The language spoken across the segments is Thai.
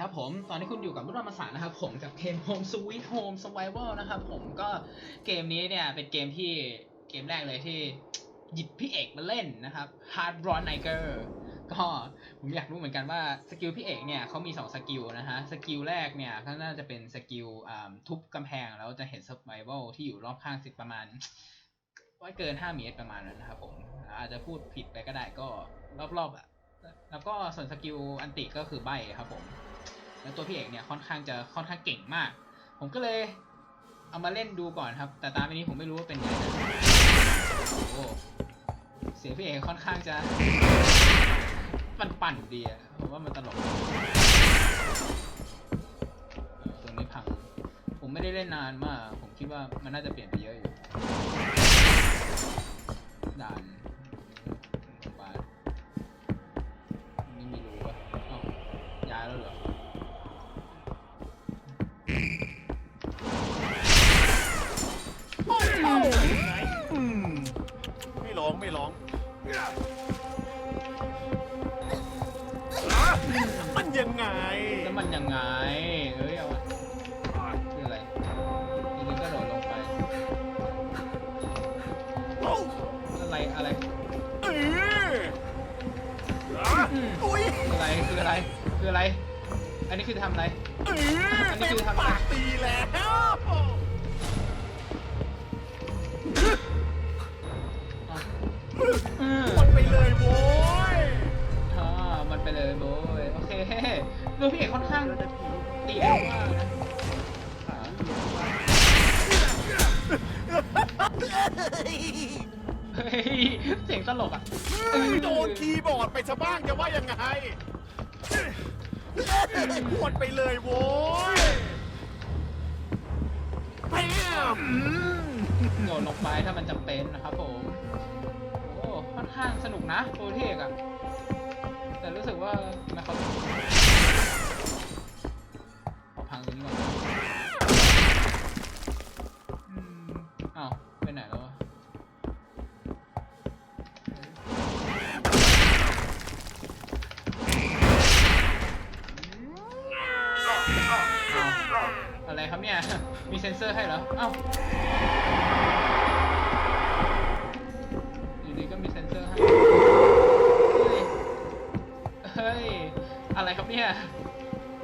ครับผม ตอนนี้คุณอยู่กับรุ่นมาสารนะครับผมกับเกม Home Sweet Home Survival นะครับผมก็เกมนี้เนี่ยเป็นเกมที่เกมแรกเลยที่หยิบพี่เอกมาเล่นนะครับ Hard Run Niger ก็ผมอยากรู้เหมือนกันว่าสกิลพี่เอกเนี่ยเขามี2สกิลนะฮะสกิลแรกเนี่ยก็น่าจะเป็นสกิลทุบกำแพงแล้วจะเห็น Survival ที่อยู่รอบข้างสิประมาณไม่เกิน 5 เมตรประมาณนั้นนะครับผมอาจจะพูดผิดไปก็ได้ก็รอบๆอะแล้วก็ส่วนสกิลอันติก็คือใบครับผม แล้วตัวพี่เอกเนี่ยค่อนข้างจะค่อนข้างเก่งมาก ผมก็เลยเอามาเล่นดูก่อนครับ แต่ตามไปนี้ผมไม่รู้ว่าเป็นไงนะโอ้เสียงพี่เอกค่อนข้างจะปั่นปั่นๆดีอะผมว่ามันตลกตรงนี้พัง ผมไม่ได้เล่นนานมาก ผมคิดว่ามันน่าจะเปลี่ยนไปเยอะอยู่ด่าน ไม่ร้อง มันยังไง แล้วมันยังไงเอ้ย เอาวะคืออะไรทีนี้ก็โดดลงไป อะไร อะไร เอออุ้ยอะไร คืออะไร คืออะไร อันนี้คือทำอะไร เอออันนี้เต็คืมอทำปากตีแล้ว นะครับผมโอ้ค่อนข้างสนุกนะโปรเทกอะแต่รู้สึกว่านะค่อย เนี่ย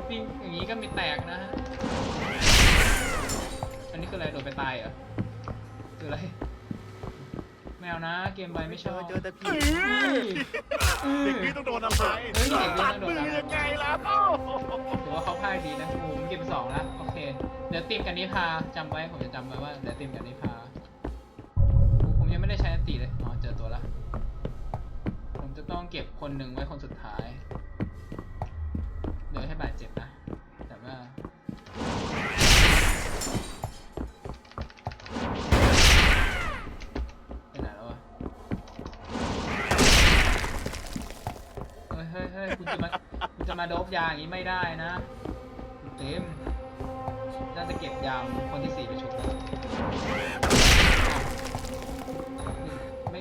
วิ่งอย่างนี้ก็มีแตกนะฮะอันนี้คืออะไรโดดไปตายเหรอคืออะไรไม่เอานะ เกมใบไม่ชอบเจอแต่ผีเฮ้ยเด็กนี่ต้องโดนอะไรเฮ้ยเด็กนี่ตัต้ดองโดมืนออะไรยังไงล่ะถือว่าเขาพ่ายดีนะโอ้โหเกมสองแล้วโอเค เดี๋ยวตีมกันนิพาจำไว้ผมจะจำไว้ว่าเดี๋ยวตีมกันนิพาผมยังไม่ได้ใช้อันตีเลยอ๋อเจอตัวละผมจะต้องเก็บคนหนึ่งไว้คนสุดท้าย เดี๋ยให้บาดเจ็บนะแต่ว่าไปไหนแล้ววะเฮ้ยเฮ้ยเฮ้ยคุณจะมาคุณจะมาโดบยาอย่างนี้ไม่ได้นะคุณเต็มน่าจะเก็บยามคนที่สี่ไปชุบนะไม่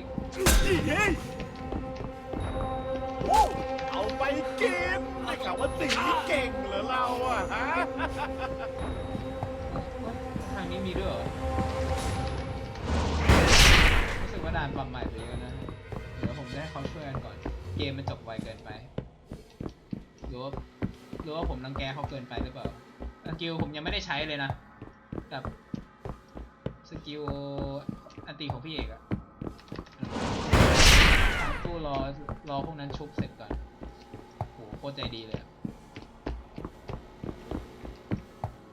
ว่าวว่าตีเก่งเหรอเราอะฮะทางนี้มีด้วยเหรอรู้สึกว่าด่านปรับใหม่ไปเยอะนะเดี๋ยวผมจะให้เขาช่วยกันก่อน เกมมันจบไวเกินไปหรือว่าหรือว่าผมรังแกเขาเกินไปหรือเปล่าสกิลผมยังไม่ได้ใช้เลยนะกับสกิลอันตีของพี่เอกอะตั้งตู้รอรอพวกนั้นชุบเสร็จก่อนโหโคตรใจดีเลยอะ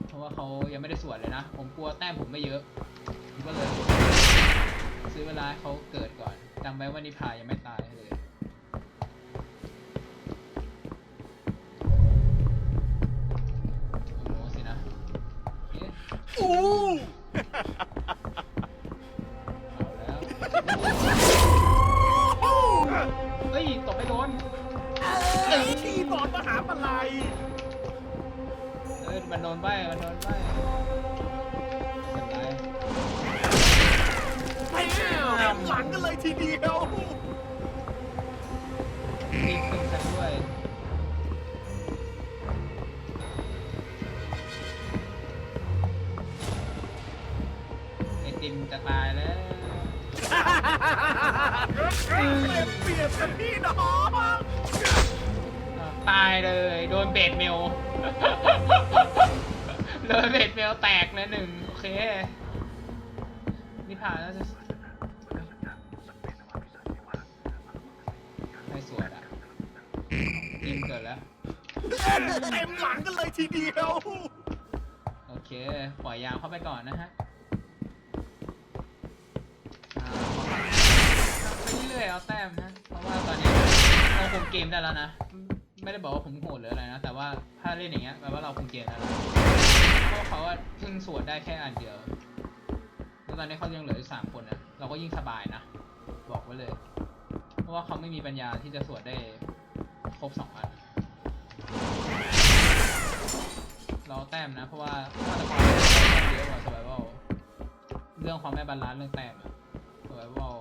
เพราะ ว่าเขายังไม่ได้สวดเลยนะ ผมกลัวแต้มผมไม่เยอะผมก็เลย ซื้อเวลาเขาเกิดก่อนจำไว้ว่านิพายังไม่ตาย งกันเลยทีเดียวไอติมจะตายแล้วเปรีเปียกันพี่น้องตายเลย โดนเบดเมล โดนเบดเมลแตกนะหนึ่งโอเค นี่ผ่านแล้ว เกิดแล้ว เต็มหลังกันเลยทีเดียวโอเค ปล่อยยางเข้าไปก่อนนะฮะอ่าไปเรื่อยๆเอาแต้มนะ เพราะว่าตอนนี้เราคุมเกมได้แล้วนะ ไม่ได้บอกว่าผมโหดหรืออะไรนะ แต่ว่าถ้าเล่นอย่างเงี้ยแปลว่าเราคุมเกมได้แล้วเพราะเขาอะเพิ่งสวดได้แค่อันเดียว แล้วตอนนี้เขายังเหลืออีกสามคนนะ เราก็ยิ่งสบายนะ บอกไว้เลย เพราะว่าเขาไม่มีปัญญาที่จะสวดได้ ครบสองพันเราแต้มนะ เพราะว่าฆาตกรเยอะกว่า survival เรื่องความไม่บาลานซ์เรื่องแต้มอะ survival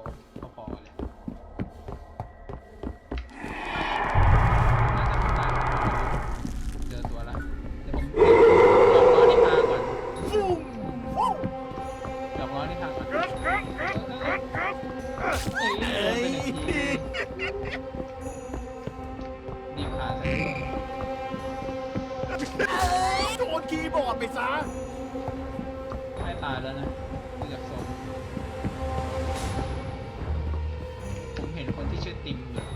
าแล้วนะดูจากทรงผมเห็นคนที่ชื่อติมอยู่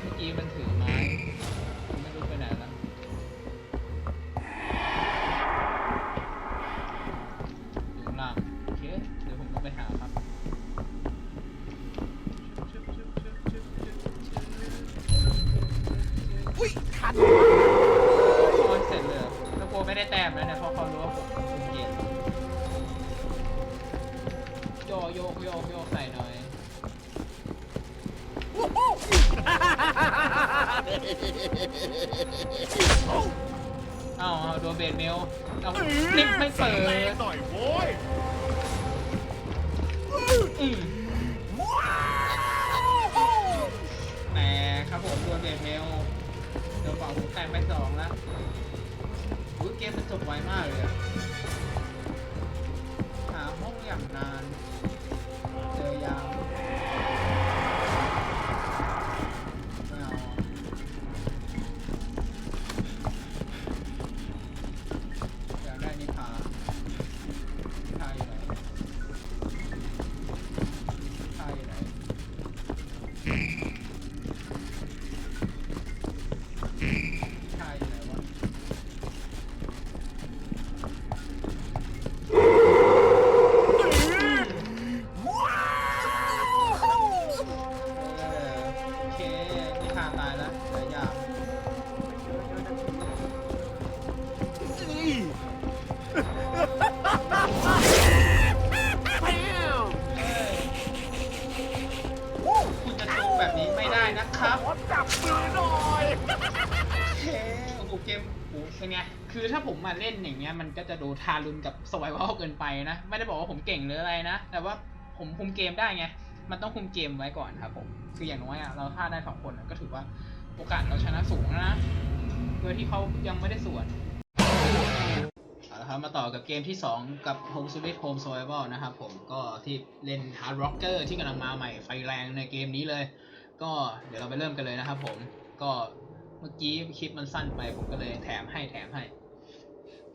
เมื่อกี้มันถือไม้ผมไม่รู้ไปไหนแล้วอยู่ข้างล่างโอเคเดี๋ยวผมต้องไปหาครับอุ้ยทันโอ้ยเสร็จเลยเหรอแล้วโกไม่ได้แต้มแล้วเนี่ยเพราะเขารู้ว่าผม อ้าวเอาโดนเบนเมลเอาคลิปไม่เปิดแรงหน่อยโว้ยอืมว้าวแหมครับผมโดนเบนเมลเดี๋ยวฝั่งผมแตกไปสองแล้วอุ้ยเกมมันจบไวมากเลยอะหาห้องอย่างนาน ทารุณกับสวายเวลเกินไปนะ ไม่ได้บอกว่าผมเก่งหรืออะไรนะ แต่ว่าผมคุมเกมได้ไง มันต้องคุมเกมไว้ก่อนครับผมคืออย่างน้อยอะเราฆ่าได้สองคนก็ถือว่าโอกาสเราชนะสูงนะ โดยที่เขายังไม่ได้สวนเอาละครับมาต่อกับเกมที่ 2 กับ Home Sweet Home Survival นะครับผมก็ที่เล่น Hard Rocker ที่กำลังมาใหม่ไฟแรงในเกมนี้เลย ก็เดี๋ยวเราไปเริ่มกันเลยนะครับผมก็เมื่อกี้คลิปมันสั้นไปผมก็เลยแถมให้แถมให้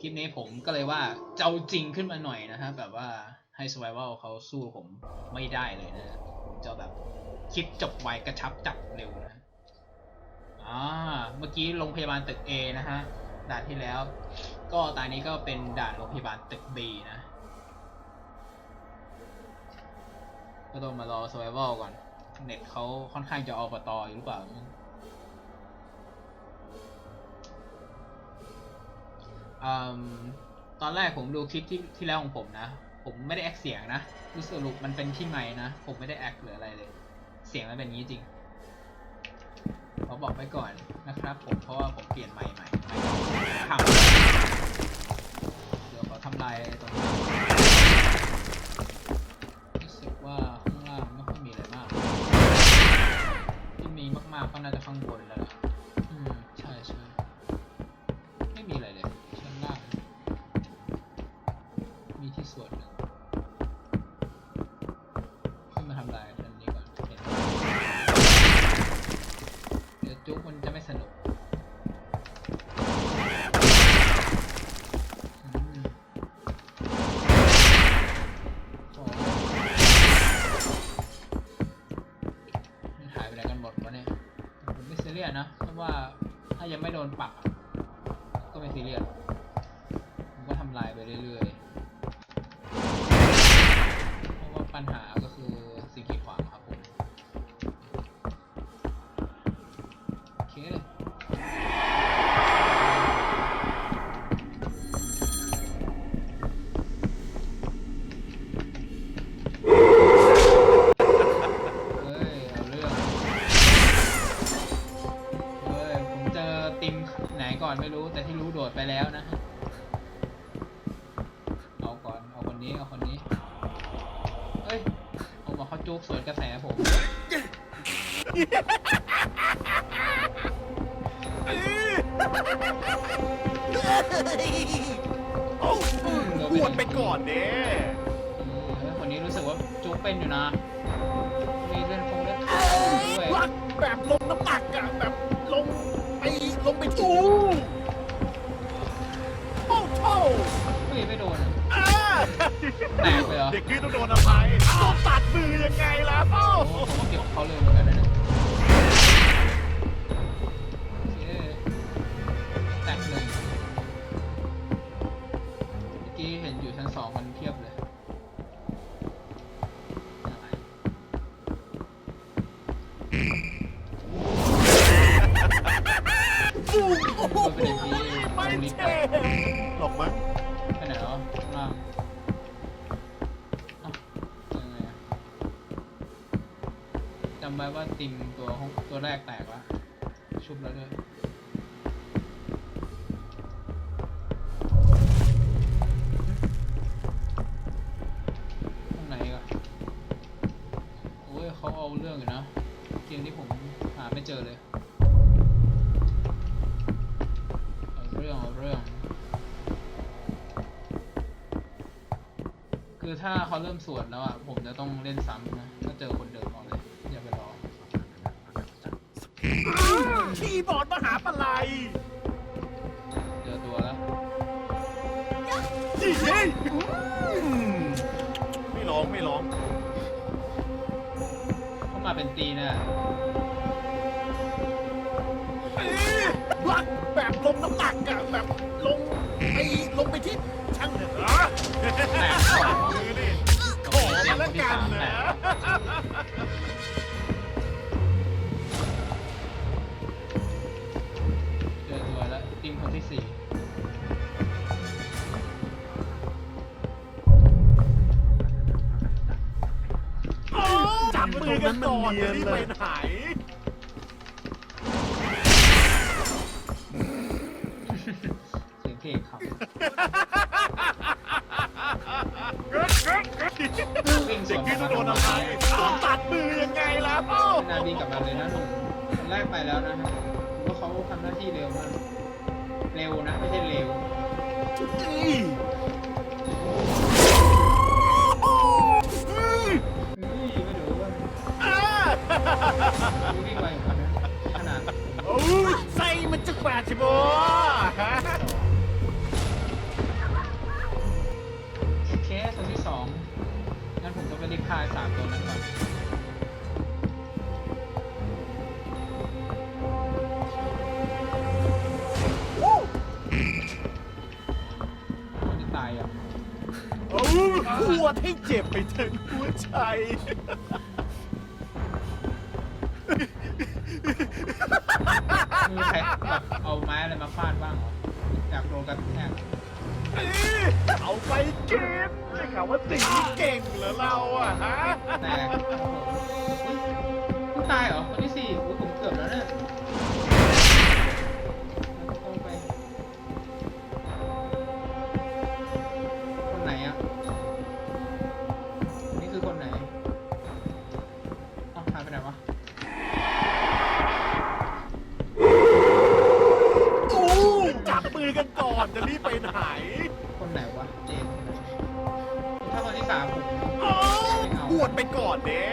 คลิปนี้ผมก็เลยว่าเจ้าจริงขึ้นมาหน่อยนะฮะแบบว่าให้ Survival เขาสู้ผมไม่ได้เลยนะผมจะแบบคลิปจบไวกระชับจับเร็วนะอ่าเมื่อกี้โรงพยาบาลตึก A นะฮะด่านที่แล้ว ก็ตอนนี้ก็เป็นด่านโรงพยาบาลตึก B นะก็ต้องมารอ survival ก่อน เน็ตเขาค่อนข้างจะอปตอยู่หรือเปล่า ตอนแรกผมดูคลิปที่ที่แล้วของผมนะ ผมไม่ได้แอคเสียงนะคือสรุปมันเป็นที่ไมค์นะ ผมไม่ได้แอคหรืออะไรเลย เสียงมันเป็นอย่างนี้จริงขอบอกไว้ก่อนนะครับ ผมเพราะว่าผมเปลี่ยนไมค์ใหม่พังเดี๋ยวขอทำลายตรงนี้รู้สึกว่าข้างล่างไม่ค่อยมีอะไรมาก ที่มีมากๆก็น่าจะข้างบนแล้ว จุ๊มันจะไม่สนุกหายไปไหนกันหมดวะเนี่ยผมไม่ซีเรียสนะเพราะว่าถ้ายังไม่โดนปัก โอ้หวดไปก่อนเด้อืมเฮ้ยคนนี้รู้สึกว่าจุกเป็นอยู่นะ มีเล่นคงเล่นด้วย รักแบบลงน้ำหนักอะแบบลงไปลงไปทูโอ้โหเฮ้ยไม่โดนอะ อ่าแตกเลยเหรอ เด็กคือต้องโดนอะไรต้องตัดมือยังไงล่ะโอ้โอ้โหผมก็เก็บเขาเลยเหมือนกันนะ กี้เห็นอยู่ชั้นสองมันเพียบเลยอะไรฟูโอ้โหก็เป็นอย่างที่ไม่ตรงนี้เท่หลอกมั้งไปไหนแล้วข้างล่างเอ้ายังไงอะจำไว้ว่าติมตัวห้องตัวแรกแตกแล้วชุบแล้วด้วย เขาเอาเรื่องอยู่นะเกมที่ผมหาไม่เจอเลยเอาเรื่องเอาเรื่อง คือถ้าเขาเริ่มสวนแล้วอะผมจะต้องเล่นซ้ำนะถ้าเจอคนเดิมเอาเลยอย่าไปรอ คีย์บอร์ดมหาปลัย มาเป็นตีนี่ยเอ้ยรักแบบลงน้ำหนักอะแบบลงไอ้ลงไปที่ช่างเนี่ยอะแตกสองมือนี่ขอมาแล้วกันนะ เจอตัวแล้วทีมคนที่สี่ จับมือกันก่อนจะรีบไปไหนเสียงเพลงครับวิ่งสเด็วกนกี้มาต้องโดนอะไรต้องตัดมือยังไงล่ะโอ้นาบีกลับมาเลยนะหนุ่มคนแรกไปแล้วนะฮะว่าเขาทำหน้าที่เร็วมาก เร็วนะ ไม่ใช่เร็วนี่ ดูวิ่งไวขนาดโอ้ยไส้มันจะแปดชิบะฮะเคสตัวที่สองงั้นผมจะไปรีพายสามตัวนั้นก่อนตายอะ โอ้ยปวให้เจ็บไปถึงหัวใจ เอาไม้อะไรมาฟาดบ้างเหรออยากโดนกระแทกเอาไปเก็บได้ข่าวว่าตีเก่งเหรอเราอะฮะแต่โอ้โหอุ๊ยผู้ตายเหรอคนที่สี่อุ้ย กันก่อนจะรีบไปไหนคนไหนวะเจมส์คนไหนถ้าคนที่สามผมโอ้ปวดไปก่อนเด้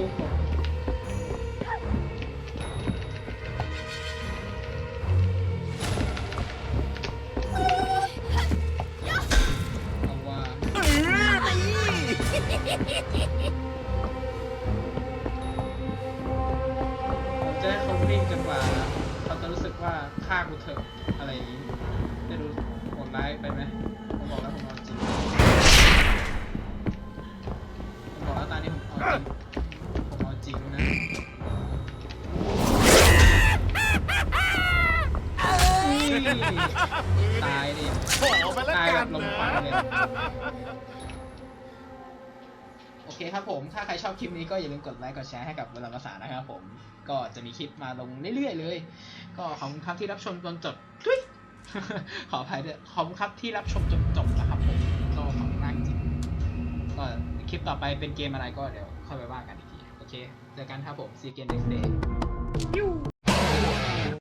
จุก ตายดิ ขอไปแล้วตายแบกันบลมนะควันเลยโอเคครับผม ถ้าใครชอบคลิปนี้ก็อย่าลืมกดไลค์ กดแชร์ให้กับเวลาภาษานะครับผม ก็จะมีคลิปมาลงเรื่อยๆเลย ก็ขอบคุณครับที่รับชมจนจบทุย ขออภัยด้วยขอบคุณครับที่รับชมจนจบนะครับผม ก็ขอบคุณมากจริงก็คลิปต่อไปเป็นเกมอะไรก็เดี๋ยวค่อยไปว่ากันอีกที โอเค เจอกันครับผม see you again next day